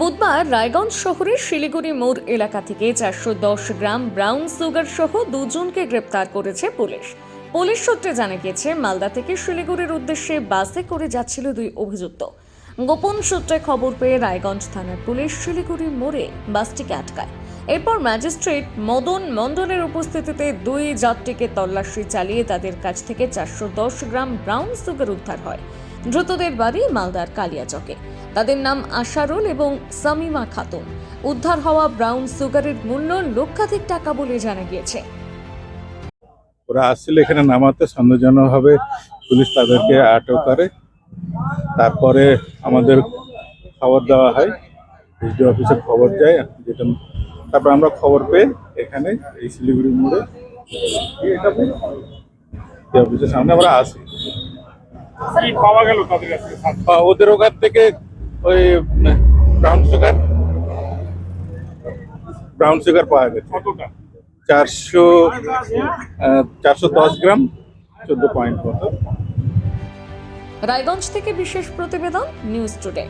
বুধবার রায়গঞ্জ শহরের শিলিগুড়ি মোড় এলাকা থেকে চারশো দশ গ্রাম ব্রাউন সুগার সহ দুজনকে গ্রেপ্তার করেছে পুলিশ। পুলিশ সূত্রে জানা গিয়েছে, মালদা থেকে শিলিগুড়ির উদ্দেশ্যে বাসে করে যাচ্ছিল দুই অভিযুক্ত। গোপন সূত্রে খবর পেয়ে রায়গঞ্জ থানার পুলিশ শিলিগুড়ি মোড়ে বাসটিকে আটকায়। এরপর ম্যাজিস্ট্রেট মদন মণ্ডলের উপস্থিতিতে দুই যাত্রীকে তল্লাশি চালিয়ে তাদের কাছ থেকে চারশো দশ গ্রাম ব্রাউন সুগার উদ্ধার হয়। দ্রুতদের বাড়ি মালদার কালিয়াচকে। তাদের নাম আশারুল এবং সামিমা খাতুন। উদ্ধার হওয়া ব্রাউন সুগারের মূল্য লক্ষাধিক টাকা বলে জানা গিয়েছে। ওরা আসছিল এখানে নামাতে সন্দেহজনকভাবে পুলিশ তাদেরকে আটক করে। তারপরে আমাদের খবর দেওয়া হয় এসডি অফিসে খবর যায় যেটা তারপর আমরা খবর পেয়ে এখানে এই শিলিগুড়ি মোড়ে অফিসের সামনে আমরা আসি। কি পাওয়া গেল তাদের কাছে ওদের ওখান থেকে ওই ব্রাউন সুগার। ব্রাউন সুগার পাওয়া গেছে। কতটা? চারশো চারশো দশ গ্রাম চোদ্দ পয়েন্ট মতো। রায়গঞ্জ থেকে বিশেষ প্রতিবেদন নিউজ টুডে।